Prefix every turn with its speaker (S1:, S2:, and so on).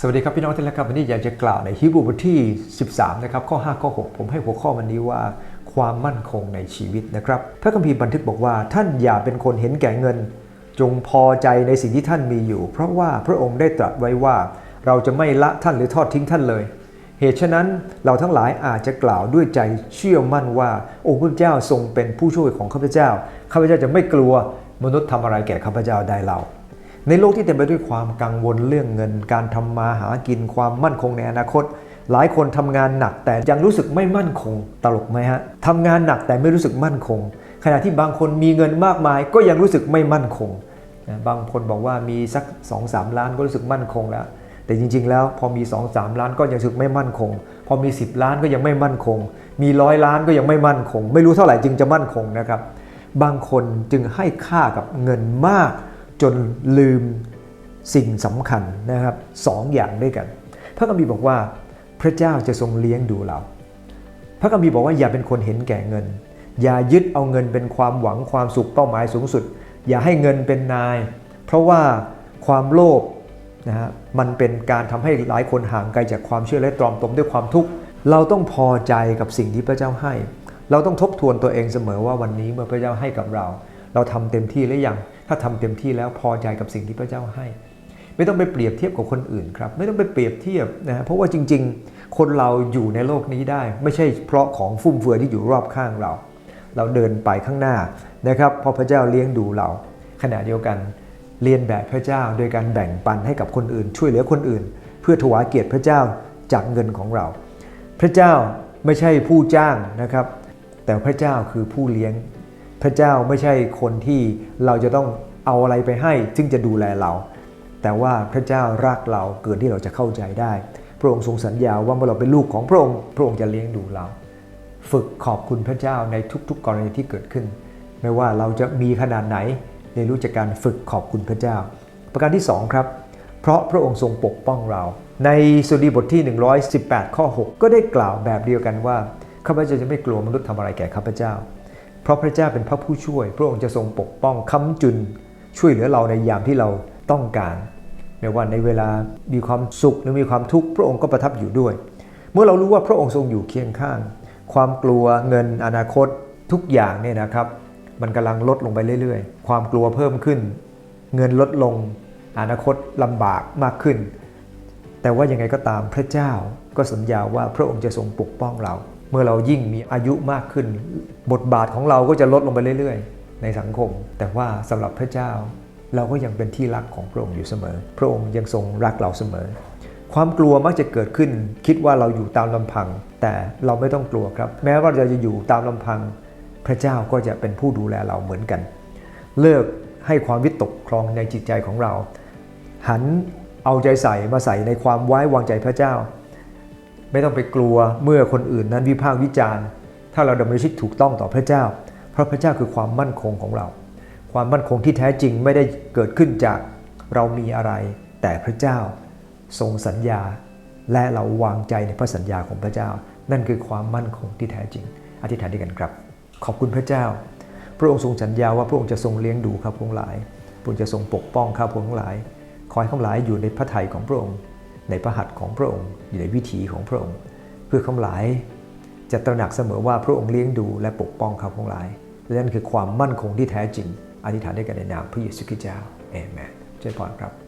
S1: สวัสดีครับพี่น้องทุกท่านครับวันนี้อยากจะกล่าวในฮีบรูบทที่ 13 นะครับข้อ 5 ข้อ 6 ผมให้หัวข้อวันนี้ว่าความมั่นคงในชีวิตนะครับพระคัมภีร์บันทึกบอกว่า ท่านอย่าเป็นคนเห็นแก่เงิน จงพอใจในสิ่งที่ท่านมีอยู่ เพราะว่าพระองค์ได้ตรัสไว้ว่า เราจะไม่ละท่านหรือทอดทิ้งท่านเลย เหตุฉะนั้นเราทั้งหลายอาจจะกล่าวด้วยใจเชื่อมั่นว่าองค์พระเจ้าทรงเป็นผู้ช่วยของข้าพเจ้าข้าพเจ้าจะไม่กลัวมนุษย์ทำอะไรแก่ข้าพเจ้าได้เรา ในโลกที่เต็มไปด้วยความกังวลเรื่องเงิน การทำมาหากินความมั่นคงในอนาคต หลายคนทำงานหนักแต่ยังรู้สึกไม่มั่นคงตลกไหมฮะทำงานหนักแต่ไม่รู้สึกมั่นคง ขณะที่บางคนมีเงินมากมายก็ยังรู้สึกไม่มั่นคงบางคนบอกว่ามีสัก 2-3 ล้านก็รู้สึกมั่นคงแล้ว แต่จริง ๆ แล้วพอมี 2-3 ล้านก็ยังรู้สึกไม่มั่นคง พอมี 10 ล้านก็ยังไม่มั่นคง มีร้อยล้านก็ยังไม่มั่นคง ไม่รู้เท่าไหร่จึงจะมั่นคงนะครับ บางคนจึงให้ค่ากับเงินมาก จนลืมสิ่งสำคัญนะครับสองอย่างด้วยกัน พระคัมภีร์บอกว่าพระเจ้าจะทรงเลี้ยงดูเรา พระคัมภีร์บอกว่าอย่าเป็นคนเห็นแก่เงิน อย่ายึดเอาเงินเป็นความหวังความสุขเป้าหมายสูงสุด อย่าให้เงินเป็นนาย เพราะว่าความโลภนะฮะมันเป็นการทำให้หลายคนห่างไกลจากความเชื่อและตรอมตมด้วยความทุกข์เราต้องพอใจกับสิ่งที่พระเจ้าให้ เราต้องทบทวนตัวเองเสมอว่าวันนี้เมื่อพระเจ้าให้กับเรา เราทำเต็มที่หรือยัง ถ้าทำเต็มที่แล้วพอใจกับสิ่งที่พระเจ้าให้ ไม่ต้องไปเปรียบเทียบกับคนอื่นครับ ไม่ต้องไปเปรียบเทียบนะเพราะว่าจริง ๆ คนเราอยู่ในโลกนี้ได้ ไม่ใช่เพราะของฟุ่มเฟือยที่อยู่รอบข้างเรา เราเดินไปข้างหน้านะครับเพราะพระเจ้าเลี้ยงดูเรา ขณะเดียวกันเรียนแบบพระเจ้าโดยการแบ่งปันให้กับคนอื่น ช่วยเหลือคนอื่น เพื่อถวายเกียรติพระเจ้าจากเงินของเรา พระเจ้าไม่ใช่ผู้จ้างนะครับ แต่พระเจ้าคือผู้เลี้ยง พระเจ้าไม่ใช่คนที่เราจะต้องเอาอะไรไปให้ ซึ่งจะดูแลเรา แต่ว่าพระเจ้ารักเราเกินที่เราจะเข้าใจได้ พระองค์ทรงสัญญาว่าเมื่อเราเป็นลูกของพระองค์ พระองค์จะเลี้ยงดูเรา ฝึกขอบคุณพระเจ้าในทุก ๆ กรณีที่เกิดขึ้น ไม่ว่าเราจะมีขนาดไหนในรู้จักการฝึกขอบคุณพระเจ้า ประการที่สองครับ เพราะพระองค์ทรงปกป้องเรา ในสุดีบทที่ 118 ข้อ 6 ก็ได้กล่าวแบบเดียวกันว่าข้าพเจ้าจะไม่กลัวมนุษย์ทำอะไรแก่ข้าพเจ้า เพราะพระเจ้าเป็นพระผู้ช่วย พระองค์จะทรงปกป้องค้ำจุน ช่วยเหลือเราในยามที่เราต้องการไม่ว่าในเวลามีความสุขหรือมีความทุกข์พระองค์ก็ประทับอยู่ด้วย เมื่อเรารู้ว่าพระองค์ทรงอยู่เคียงข้าง ความกลัวเงินอนาคตทุกอย่างเนี่ยนะครับ มันกำลังลดลงไปเรื่อยๆ ความกลัวเพิ่มขึ้น เงินลดลง อนาคตลำบากมากขึ้น แต่ว่ายังไงก็ตามพระเจ้าก็สัญญาว่าพระองค์จะทรงปกป้องเรา เมื่อเรายิ่งมีอายุมากขึ้น บทบาทของเราก็จะลดลงไปเรื่อยๆ ในสังคม แต่ว่าสำหรับพระเจ้า เราก็ยังเป็นที่รักของพระองค์อยู่เสมอ พระองค์ยังทรงรักเราเสมอ ความกลัวมักจะเกิดขึ้น คิดว่าเราอยู่ตามลำพัง แต่เราไม่ต้องกลัวครับ แม้ว่าเราจะอยู่ตามลำพัง พระเจ้าก็จะเป็นผู้ดูแลเราเหมือนกัน เลิกให้ความวิตกครองในจิตใจของเรา หันเอาใจใส่มาใส่ในความไว้วางใจพระเจ้า ไม่ต้องไปกลัวเมื่อคนอื่นนั้นวิพากษ์วิจารณ์ ถ้าเราดำเนินชีวิตถูกต้องต่อพระเจ้า เพราะพระเจ้าคือความมั่นคงของเรา ความมั่นคงที่แท้จริงไม่ได้เกิดขึ้นจากเรามีอะไร แต่พระเจ้าทรงสัญญา และเราวางใจในพระสัญญาของพระเจ้า นั่นคือความมั่นคงที่แท้จริง อธิษฐานด้วยกันครับ ขอบคุณพระเจ้า พระองค์ทรงสัญญาว่าพระองค์จะทรงเลี้ยงดูข้าพงหลายพระองค์จะทรงปกป้องข้าพงหลาย ขอให้ข้าพงหลายอยู่ในพระทัยของพระองค์ ในพระหัตถ์ของพระองค์ อยู่ในวิถีของพระองค์ เพื่อข้าหลาย จะตระหนักเสมอว่าพระองค์เลี้ยงดูและปกป้องข้าพงหลายและนั่นคือความมั่นคงที่แท้จริง อธิษฐานด้วยกันในนามพระเยซูคริสต์เจ้าเอเมนเจ้าพรครับ